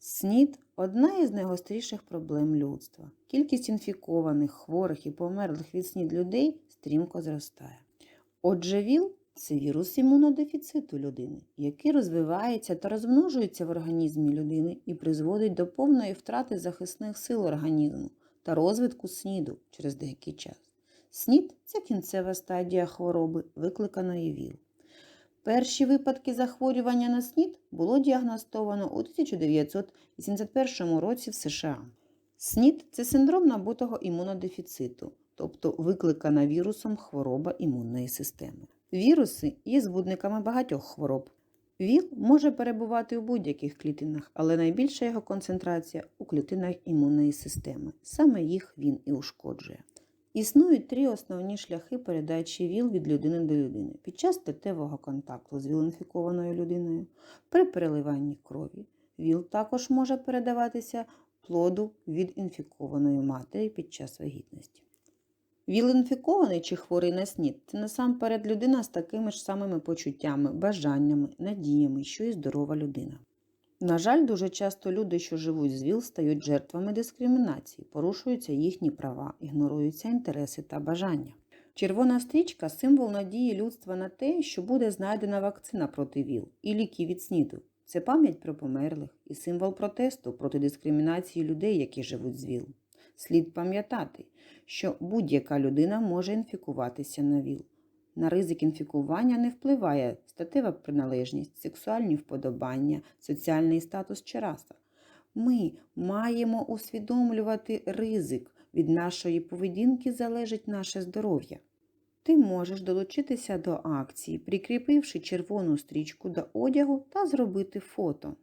СНІД одна із найгостріших проблем людства. Кількість інфікованих, хворих і померлих від СНІД людей стрімко зростає. Отже, ВІЛ це вірус імунодефіциту людини, який розвивається та розмножується в організмі людини і призводить до повної втрати захисних сил організму та розвитку СНІДу через деякий час. СНІД це кінцева стадія хвороби, викликаної ВІЛ. Перші випадки захворювання на СНІД було діагностовано у 1981 році в США. СНІД це синдром набутого імунодефіциту, тобто викликана вірусом хвороба імунної системи. Віруси є збудниками багатьох хвороб. ВІЛ може перебувати у будь-яких клітинах, але найбільша його концентрація у клітинах імунної системи. Саме їх він і ушкоджує. Існують три основні шляхи передачі ВІЛ від людини до людини під час статевого контакту з ВІЛ-інфікованою людиною, при переливанні крові. ВІЛ також може передаватися плоду від інфікованої матері під час вагітності. ВІЛ-інфікований чи хворий на СНІД – це насамперед людина з такими ж самими почуттями, бажаннями, надіями, що і здорова людина. На жаль, дуже часто люди, що живуть з ВІЛ, стають жертвами дискримінації, порушуються їхні права, ігноруються інтереси та бажання. Червона стрічка символ надії людства на те, що буде знайдена вакцина проти ВІЛ і ліки від СНІДу. Це пам'ять про померлих і символ протесту проти дискримінації людей, які живуть з ВІЛ. Слід пам'ятати, що будь-яка людина може інфікуватися на ВІЛ. На ризик інфікування не впливає статева приналежність, сексуальні вподобання, соціальний статус чи раса. Ми маємо усвідомлювати ризик. Від нашої поведінки залежить наше здоров'я. Ти можеш долучитися до акції, прикріпивши червону стрічку до одягу та зробити фото.